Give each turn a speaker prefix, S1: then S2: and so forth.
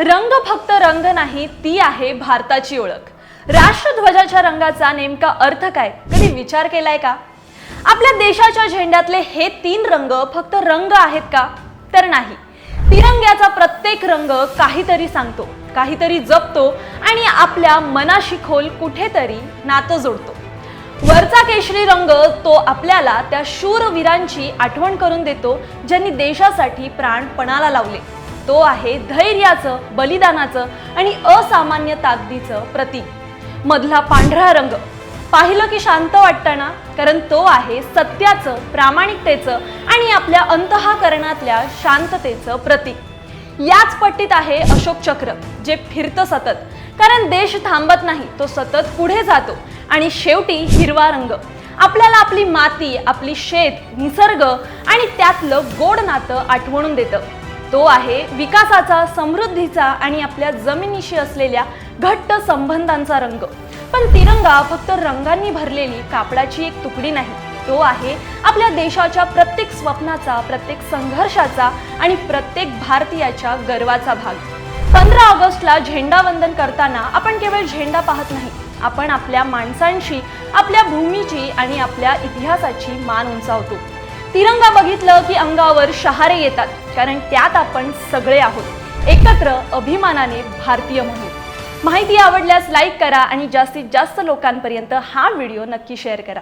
S1: रंग फक्त रंग नाही ती आहे भारताची ओळख. राष्ट्रध्वजाच्या रंगाचा नेमका अर्थ काय? कधी विचार केलाय का? आपल्या देशाच्या झेंड्यातले हे तीन रंग फक्त रंग आहेत का? तर नाही. तिरंग्याचा प्रत्येक रंग काहीतरी सांगतो काहीतरी जपतो आणि आपल्या मनाशी खोल कुठेतरी नातं जोडतो. वरचा केशरी रंग तो आपल्याला त्या शूरवीरांची आठवण करून देतो ज्यांनी देशासाठी प्राण पणाला लावले. तो आहे धैर्याचं बलिदानाचं आणि असामान्य ताकदीचं प्रतीक. मधला पांढरा रंग. पाहिलं की शांत वाटतं ना कारण तो आहे सत्याचं प्रामाणिकतेचं आणि आपल्या अंतःकरणातल्या शांततेचं प्रतीक. याच पट्टीत आहे अशोक चक्र जे फिरतं सतत. कारण देश थांबत नाही तो सतत पुढे जातो. आणि शेवटी हिरवा रंग. आपल्याला आपली माती आपली शेत निसर्ग आणि त्यातलं गोड नातं आठवणून देतं. तो आहे विकासाचा समृद्धीचा आणि आपल्या जमिनीशी असलेल्या घट्ट संबंधांचा रंग. पण तिरंगा फक्त रंगांनी भरलेली कापडाची एक तुकडी नाही. तो आहे आपल्या देशाच्या प्रत्येक स्वप्नाचा प्रत्येक संघर्षाचा आणि प्रत्येक भारतीयाच्या गर्वाचा भाग. पंधरा ऑगस्टला झेंडा वंदन करताना आपण केवळ झेंडा पाहत नाही. आपण आपल्या माणसांशी आपल्या भूमीची आणि आपल्या इतिहासाची मान उंचावतो. तिरंगा बघितलं की अंगावर शहारे येतात. कारण त्यात आपण सगळे आहोत. एकत्र अभिमानाने भारतीय म्हणून. माहिती आवडल्यास लाईक करा आणि जास्तीत जास्त लोकांपर्यंत हा व्हिडिओ नक्की शेअर करा.